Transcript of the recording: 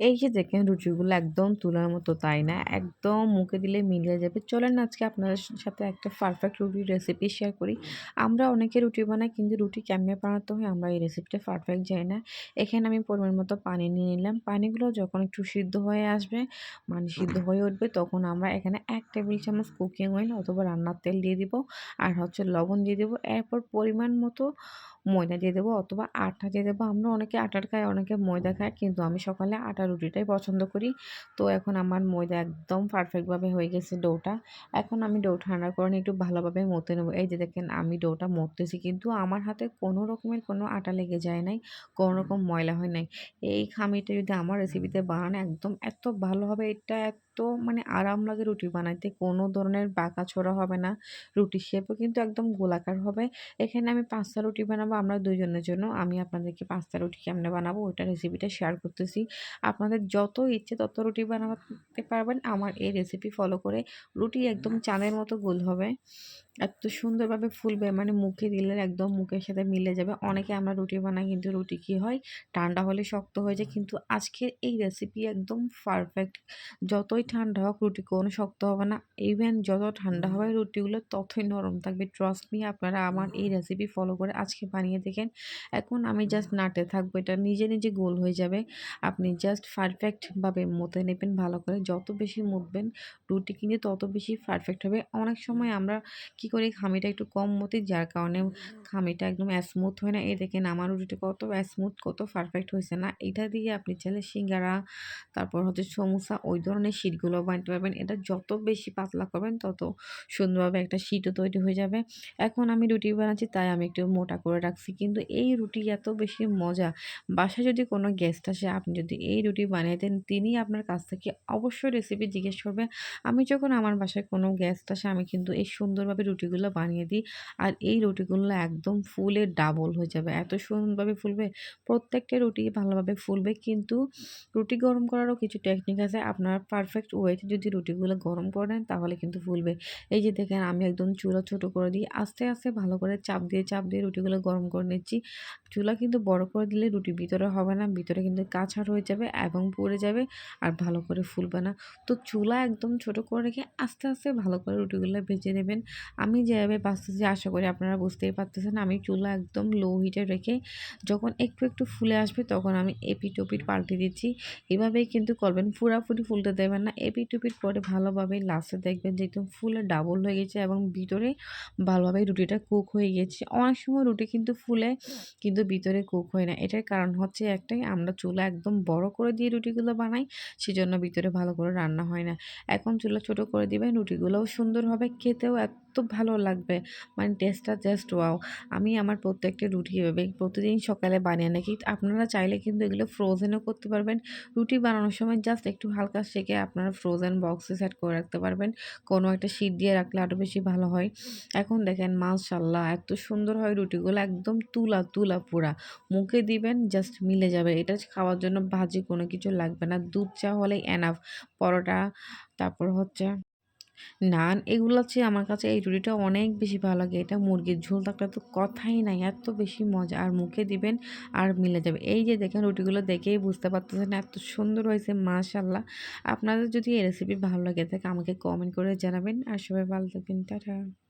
এই যে দেখেন রুটিগুলো একদম তুলার মতো তাই না? একদম মুখে দিলে মিলিয়ে যাবে। চলেন আজকে আপনাদের সাথে একটা পারফেক্ট রুটির রেসিপি শেয়ার করি। আমরা অনেকে রুটি বানাই কিন্তু রুটি কেমনে বানাতে হয় আমরা এই রেসিপিটা পারফেক্ট যাই না। এখানে আমি পরিমাণ মতো পানি নিয়ে নিলাম। পানিগুলো যখন একটু সিদ্ধ হয়ে আসবে মানে সিদ্ধ হয়ে উঠবে, তখন আমরা এখানে এক টেবিল চামচ কুকিং অয়েল অথবা রান্নার তেল দিয়ে দিব। আর হচ্ছে লবণ দিয়ে দেবো। এরপর পরিমাণ মতো ময়দা দিয়ে দেবো অথবা আটা দিয়ে দেবো। আমরা অনেকে আটার খাই অনেকে ময়দা খায়, কিন্তু আমি সকালে আটা রুটিটাই পছন্দ করি। তো এখন আমার ময়দা একদম পারফেক্টভাবে হয়ে গেছে ডোটা। এখন আমি ডো ঠান্ডা করে একটু ভালোভাবে মতে নেব। এই যে দেখেন, আমি ডোটা মরতেছি, কিন্তু আমার হাতে কোনো রকমের কোনো আটা লেগে যায় নাই, কোনো রকম ময়লা হয় নাই। এই খামিটা যদি আমার রেসিপিতে বানানো, একদম এত ভালো হবে, এটা এত মানে আরাম লাগে রুটি বানাইতে। কোনো ধরনের বাঁকা ছোড়া হবে না। রুটি শেপও কিন্তু একদম গোলাকার হবে। এখানে আমি পাঁচটা রুটি বানাবো, আমরা দুজনের জন্য। আমি আপনাদেরকে পাঁচটা রুটি কেমনে বানাবো ওইটা রেসিপিটা শেয়ার করতেছি। আপনাদের যত ইচ্ছে তত রুটি বানাতে পারবেন। আমার এই রেসিপি ফলো করে রুটি একদম চাঁদের মতো গোল হবে। এত সুন্দরভাবে ফুলবে মানে মুখে দিলে একদম মুখের সাথে মিলে যাবে। অনেকে আমরা রুটি বানাই কিন্তু রুটি কী হয়? ঠান্ডা হলে শক্ত হয়ে যায়। কিন্তু আজকের এই রেসিপি একদম পারফেক্ট যতই ঠান্ডা হোক, রুটি কোনো শক্ত হবে না। ইভেন যত ঠান্ডা হবে রুটিগুলো, ততই নরম থাকবে। ট্রাস্ট নিয়ে আপনারা আমার এই রেসিপি ফলো করে আজকে বানিয়ে দেখেন। এখন আমি জাস্ট নাটে থাকব। এটা নিজে নিজে গোল হয়ে যাবে। আপনি জাস্ট পারফেক্টভাবে মতে নেবেন ভালো করে। যত বেশি মুতবেন, রুটি কিন্তু তত বেশি পারফেক্ট হবে। অনেক সময় আমরা কি করি খামিটা একটু কম মতি, যার কারণে খামিটা একদম স্মুথ হয় না। এই দেখেন আমার রুটিটা কত স্মুথ কত পারফেক্ট হয়েছে না? এটা দিয়ে আপনি চাইলে সিঙ্গারা, তারপর হচ্ছে সমোসা, ওই ধরনের শীটগুলো বানাতে পারবেন। এটা যত বেশি পাতলা করবেন, তত সুন্দরভাবে একটা শীটও তৈরি হয়ে যাবে। এখন আমি রুটি বানাচ্ছি, তাই আমি একটু মোটা করে রাখছি। কিন্তু এই রুটি এত বেশি মজা। বাসায় যদি কোনো গেস্ট আসে, আপনি যদি এই রুটি বানিয়ে দেন, তিনি আপনার কাছ থেকে অবশ্যই রেসিপি জিজ্ঞেস করবে। আমি যখন আমার বাসায় কোনো গেস্ট আসে, আমি কিন্তু এই সুন্দরভাবে রুটিগুলো বানিয়ে দিই। আর এই রুটিগুলো একদম ফুলে ডাবল হয়ে যাবে। এত সুন্দরভাবে ফুলবে, প্রত্যেকটা রুটি ভালোভাবে ফুলবে। কিন্তু রুটি গরম করারও কিছু টেকনিক আছে। আপনার পারফেক্ট ওয়েতে যদি রুটিগুলো গরম করেন তাহলে কিন্তু ফুলবে। এই যে দেখেন, আমি একদম চুলা ছোট করে দিই। আস্তে আস্তে ভালো করে চাপ দিয়ে চাপ দিয়ে রুটিগুলো গরম করে নিচ্ছি। চুলা কিন্তু বড় করে দিলে রুটি ভিতরে হবে না। ভিতরে কিন্তু কাছাড় হয়ে যাবে এবং পড়ে যাবে আর ভালো করে ফুলবে না। তো চুলা একদম ছোট করে রেখে আস্তে আস্তে ভালো করে রুটিগুলো ভেজে নেবেন। আমি যেভাবে বাঁচতেছি আশা করি আপনারা বুঝতেই পারতেছেন। আমি চুলা একদম লো হিটে রেখে যখন একটু একটু ফুলে আসবে তখন আমি এপিট পাল্টে দিচ্ছি। এভাবেই কিন্তু করবেন। পুরাপুরি ফুলতে দেবেন না। এপিট পরে ভালোভাবে লাস্টে দেখবেন যে একদম ফুলে ডাবল হয়ে গেছে এবং ভিতরে ভালোভাবে রুটিটা কুক হয়ে গেছে। অনেক সময় রুটি কিন্তু ফুলে কিন্তু ভিতরে কুক হয় না। এটার কারণ হচ্ছে একটাই, আমরা চুলা একদম বড় করে দিয়ে রুটিগুলো বানাই, সেজন্য ভিতরে ভালো করে রান্না হয় না। এখন চুলা ছোট করে দিবেন, রুটিগুলোও সুন্দর হবে, খেতেও এত ভালো লাগবে। মানে টেস্টটা জাস্ট ওয়াও আমি আমার প্রত্যেকটা রুটি এভাবে প্রতিদিন সকালে বানিয়ে নাকি আপনারা চাইলে কিন্তু এগুলো ফ্রোজেনও করতে পারবেন। রুটি বানানোর সময় জাস্ট একটু হালকা শেখে আপনারা ফ্রোজেন বক্সে সেট করে রাখতে পারবেন। কোনো একটা শীত দিয়ে রাখলে আরও বেশি ভালো হয়। এখন দেখেন মাশাল্লাহ এত সুন্দর হয় রুটিগুলো একদম তুলা তুলা পুরা। মুখে দিবেন জাস্ট মিলে যাবে। এটা খাওয়ার জন্য ভাজি কোনো কিছু লাগবে না। দুধ চা হলেই এনাফ পরোটা, তারপর হচ্ছে নান এগুলো হচ্ছে আমার কাছে এই রুটিটা অনেক বেশি ভালো লাগে। এটা মুরগির ঝোল থাকলে তো কথাই নাই, এত বেশি মজা। আর মুখে দিবেন আর মিলে যাবে। এই যে দেখেন রুটিগুলো দেখেই বুঝতে পারতেছেন এত সুন্দর হয়েছে মাশাল্লাহ আপনাদের যদি এই রেসিপি ভালো লাগে থাকে আমাকে কমেন্ট করে জানাবেন। আর সবাই ভালো থাকবেন, টাটা।